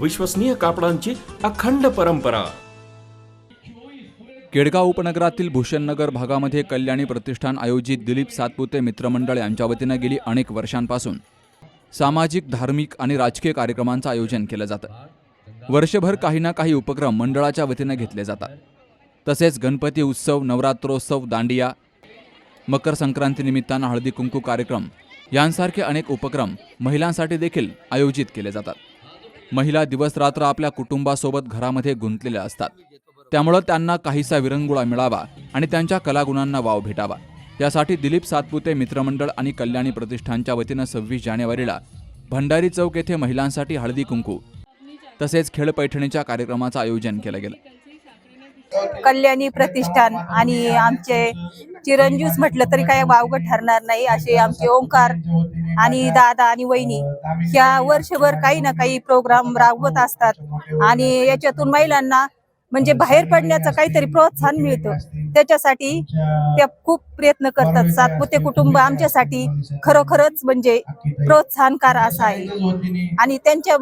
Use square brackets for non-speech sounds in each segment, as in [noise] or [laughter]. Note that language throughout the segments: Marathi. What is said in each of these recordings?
विश्वसनीय कापडांची अखंड परंपरा. केडगाव उपनगरातील भूषणनगर भागामध्ये कल्याणी प्रतिष्ठान आयोजित दिलीप सातपुते मित्रमंडळ यांच्या वतीनं गेली अनेक वर्षांपासून. सामाजिक धार्मिक आणि राजकीय कार्यक्रमांचं आयोजन केलं जातं. वर्षभर काही ना काही उपक्रम मंडळाच्या वतीनं घेतले जातात. तसेच गणपती उत्सव नवरात्रोत्सव दांडिया मकर संक्रांतीनिमित्तानं हळदी कुंकू कार्यक्रम यांसारखे अनेक उपक्रम महिलांसाठी देखील आयोजित केले जातात. महिला दिवसरात्र आपल्या कुटुंबासोबत घरामध्ये गुंतलेल्या असतात. त्यामुळं त्यांना काहीसा विरंगुळा मिळावा आणि त्यांच्या कलागुणांना वाव भेटावा. यासाठी दिलीप सातपुते मित्रमंडळ आणि कल्याणी प्रतिष्ठानच्या वतीनं सव्वीस जानेवारीला भंडारी चौक येथे महिलांसाठी हळदी कुंकू तसेच खेळ पैठणीच्या कार्यक्रमाचं आयोजन केलं गेलं. कल्याणी प्रतिष्ठान आणि आमचे चिरंजीव म्हटलं तरी काय वावगं ठरणार नाही असे आमचे ओंकार आणि दादा आणि वहिनी ह्या वर्षभर काही ना काही प्रोग्राम राबवत असतात. आणि याच्यातून महिलांना म्हणजे बाहेर पडण्याचं काहीतरी प्रोत्साहन मिळतं. त्याच्यासाठी त्या खूप प्रयत्न करतात. सातपुते कुटुंब आमच्यासाठी खरोखरच म्हणजे प्रोत्साहनकार असं आहे. आणि त्यांच्या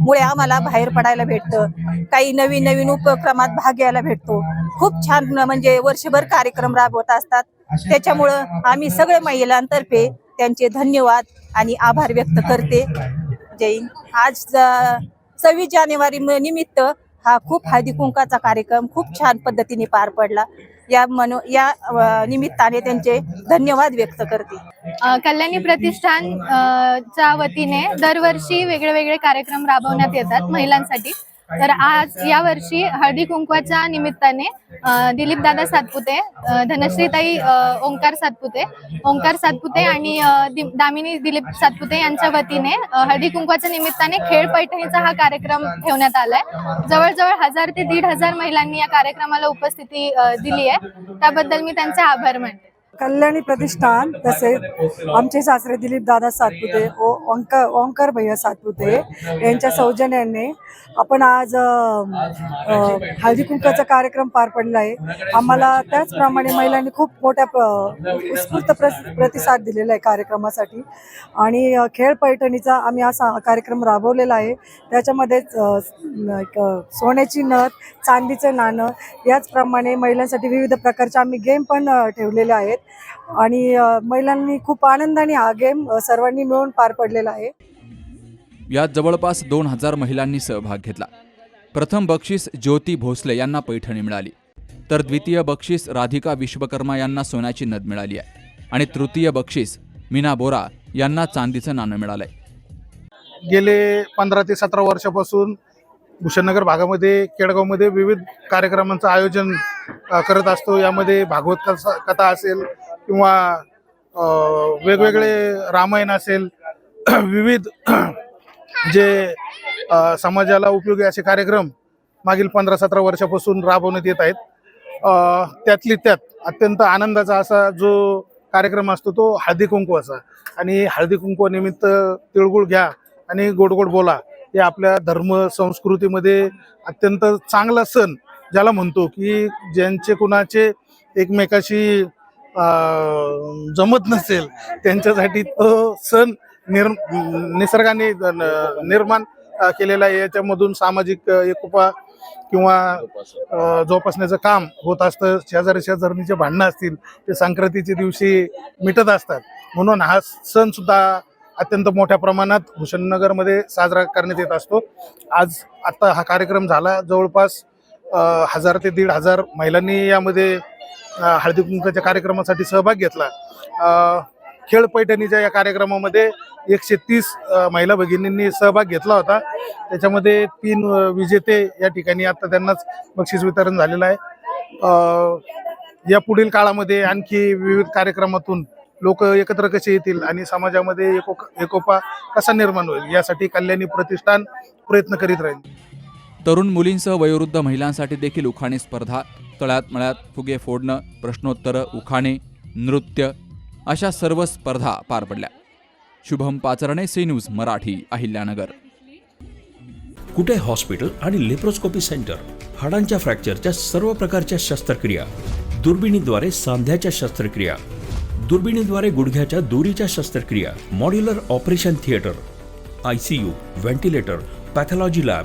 मुळे आम्हाला बाहेर पडायला भेटतं. काही नवीन नवीन उपक्रमात भाग घ्यायला भेटतो. खूप छान म्हणजे वर्षभर कार्यक्रम राबवत असतात. त्याच्यामुळं आम्ही सगळे महिलांतर्फे त्यांचे धन्यवाद आणि आभार व्यक्त करते. जय आज सव्वीस जानेवारी निमित्त हा खूप हळदी कुंकाचा कार्यक्रम खूप छान पद्धतीने पार पडला. या मनो या निमित्ताने त्यांचे धन्यवाद व्यक्त करते. कल्याणी प्रतिष्ठान च्या वतीने दरवर्षी वेगळे वेगळे कार्यक्रम राबवण्यात येतात महिलांसाठी. तर आज या वर्षी हळदी कुंकवाच्या निमित्ताने दिलीप दादा सातपुते धनश्रीताई ओंकार सातपुते ओंकार सातपुते आणि दामिनी दिलीप सातपुते यांच्या वतीने हळदी कुंकवाच्या निमित्ताने खेळ पैठणीचा हा कार्यक्रम ठेवण्यात आलाय. जवळजवळ हजार ते दीड हजार महिलांनी या कार्यक्रमाला उपस्थिती दिली आहे त्याबद्दल मी त्यांचे आभार मानते. कल्याणी प्रतिष्ठान तसेच आमचे सासरे दिलीप दादा सातपुते ओ ओंकर ओंकर भैया सातपुते यांच्या सौजन्याने आपण आज हळदी कुंकाचा कार्यक्रम पार पडला आहे. आम्हाला त्याचप्रमाणे महिलांनी खूप मोठ्या उत्स्फूर्त प्र प्रतिसाद दिलेला आहे कार्यक्रमासाठी. आणि खेळ पैठणीचा आम्ही असा कार्यक्रम राबवलेला आहे. त्याच्यामध्ये एक, सोन्याची नथ चांदीचं नाणं याचप्रमाणे महिलांसाठी विविध प्रकारचे आम्ही गेम पण ठेवलेले आहेत. आणि महिलांनी खूप आनंदाने हा गेम सर्वांनी मिळून पार पडलेला आहे. यात जवळपास दोन हजार महिलांनी सहभाग घेतला. प्रथम बक्षीस ज्योती भोसले यांना पैठणी मिळाली. तर द्वितीय बक्षीस राधिका विश्वकर्मा यांना सोन्याची नद मिळाली आहे. आणि तृतीय बक्षीस मीना बोरा यांना चांदीचं नाणं मिळालंय. गेले पंधरा ते सतरा वर्षापासून भूषणनगर भागामध्ये केडगावमध्ये विविध कार्यक्रमांचं आयोजन करत असतो. यामध्ये भागवत कथा असेल किंवा वेगवेगळे रामायण असेल [clears throat] विविध [clears throat] जे समाजाला उपयोगी असे कार्यक्रम मागील पंधरा सतरा वर्षापासून राबवण्यात येत आहेत. त्यातली त्यात अत्यंत आनंदाचा असा जो कार्यक्रम असतो तो हळदी कुंकवाचा. आणि हळदी कुंकवानिमित्त तिळगुळ घ्या आणि गोड गोड बोला. हे आपल्या धर्म संस्कृतीमध्ये अत्यंत चांगला सण ज्याला म्हणतो की ज्यांचे कुणाचे एकमेकाशी जमत नसेल त्यांच्यासाठी तो सण निर निसर्गाने निर्माण केलेला आहे. याच्यामधून सामाजिक एकोपा किंवा जोपासण्याचं काम होत असतं. शेजारी शेजारणीचे भांडणं असतील ते संक्रांतीच्या दिवशी मिटत असतात. म्हणून हा सण सुद्धा अत्यंत मोठ्या प्रमाणात भूषणनगरमध्ये साजरा करण्यात येत असतो. आज आता हा कार्यक्रम झाला. जवळपास हजार ते दीड हजार महिलांनी यामध्ये हळदी कुंकाच्या कार्यक्रमासाठी सहभाग घेतला. खेळ पैठणीच्या या कार्यक्रमामध्ये एकशे तीस महिला भगिनींनी सहभाग घेतला होता. त्याच्यामध्ये तीन विजेते या ठिकाणी आता त्यांनाच बक्षीस वितरण झालेलं आहे. या पुढील काळामध्ये आणखी विविध कार्यक्रमातून लोक एकत्र कसे येतील आणि समाजामध्ये एको एकोपा कसा निर्माण होईल यासाठी कल्याणी प्रतिष्ठान प्रयत्न करीत राहील. तरुण मुलींसह वयोवृद्ध महिलांसाठी देखील उखाणे स्पर्धा तळ्यात मळ्यात फुगे फोडणं प्रश्नोत्तरं उखाणे नृत्य अशा सर्व स्पर्धा पार पडल्या. Shubham Pacharne C news Marathi Ahilyanagar. Kute hospital आणि लेप्रोस्कोपी सेंटर? हाडांच्या फ्रॅक्चरच्या सर्व प्रकारच्या शस्त्रक्रिया. दुर्बिणीद्वारे सांध्याच्या शस्त्रक्रिया. दुर्बिणीद्वारे गुडघ्याच्या दोरीच्या शस्त्रक्रिया. Modular operation theatre. I C U ventilator pathology lab